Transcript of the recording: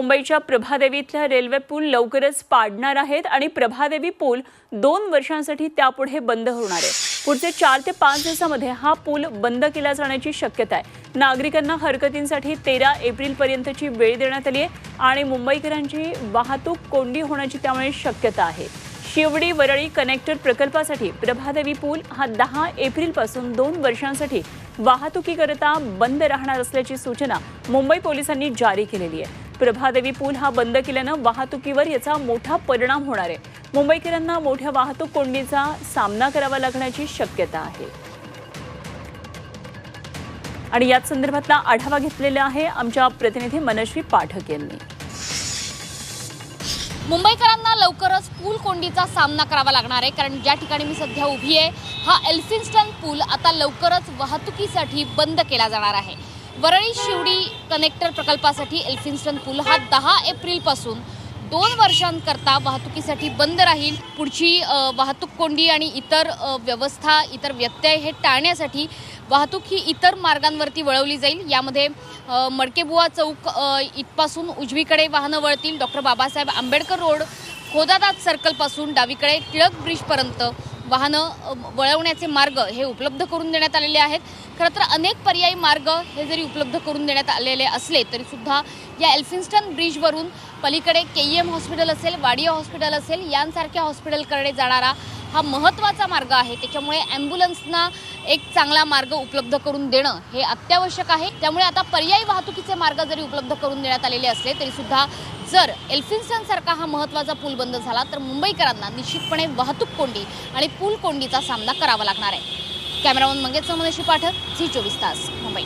मुंबईच्या प्रभादेवीतला रेल्वे पूल लवकरच पाडणार आहेत आणि प्रभादेवी पूल दोन वर्षांसाठी त्यापुढे बंद होणार आहे. पुढचे चार ते पाच दिवसामध्ये हा पूल बंद केला जाण्याची शक्यता आहे. नागरिकांना हरकतींसाठी तेरा एप्रिलपर्यंतची वेळ देण्यात आली आहे आणि मुंबईकरांची वाहतूक कोंडी होण्याची त्यामुळे शक्यता आहे. शिवडी वरळी कनेक्टर प्रकल्पासाठी प्रभादेवी पूल हा दहा एप्रिलपासून दोन वर्षांसाठी वाहतुकीकरता बंद राहणार असल्याची सूचना मुंबई पोलिसांनी जारी केलेली आहे. प्रभादेवी पूल हा बंद केल्यानं वाहतुकीवर याचा मोठा परिणाम होणार आहे. मुंबईकरांना मोठ्या वाहतूक कोंडीचा सामना करावा लागण्याची शक्यता आहे. आणि याच संदर्भातला आढावा घेतलेला आहे आमच्या प्रतिनिधी मनश्री पाठक यांनी. मुंबईकरांना लवकरच पूल कोंडीचा सामना करावा लागणार आहे. कारण ज्या ठिकाणी मी सध्या उभी आहे हा एल्फिन्स्टन पूल आता लवकरच वाहतुकीसाठी बंद केला जाणार आहे. वरळी शिवडी कनेक्टर प्रकल्पासाठी एल्फिन्स्टन पूल हा दहा एप्रिलपासून दोन वर्षांकरता वाहतुकीसाठी बंद राहील. पुढची वाहतूक कोंडी आणि इतर व्यवस्था इतर व्यत्यय हे टाळण्यासाठी वाहतूक ही इतर मार्गांवरती वळवली जाईल. यामध्ये मडकेबुवा चौक इथपासून उजवीकडे वाहनं वळतील. डॉक्टर बाबासाहेब आंबेडकर रोड खोदादात सर्कलपासून डावीकडे टिळक ब्रिजपर्यंत वाहनं वळवण्याचे मार्ग हे उपलब्ध करून देण्यात आलेले आहेत. खरं तर अनेक पर्यायी मार्ग हे जरी उपलब्ध करून देण्यात आलेले असले तरीसुद्धा या एल्फिन्स्टन ब्रिजवरून पलीकडे के ई एम हॉस्पिटल असेल वाडिया हॉस्पिटल असेल यांसारख्या हॉस्पिटलकडे जाणारा हा महत्त्वाचा मार्ग आहे. त्याच्यामुळे ॲम्ब्युलन्सना एक चांगला मार्ग उपलब्ध करून देणं हे अत्यावश्यक आहे. त्यामुळे आता पर्यायी वाहतुकीचे मार्ग जरी उपलब्ध करून देण्यात आलेले असले तरीसुद्धा जर एल्फिन्सनसारखा हा महत्त्वाचा पूल बंद झाला तर मुंबईकरांना निश्चितपणे वाहतूक कोंडी आणि पूल कोंडीचा सामना करावा लागणार आहे. कॅमेरामन मंगेश मनशी पाठक झी चोवीस तास मुंबई.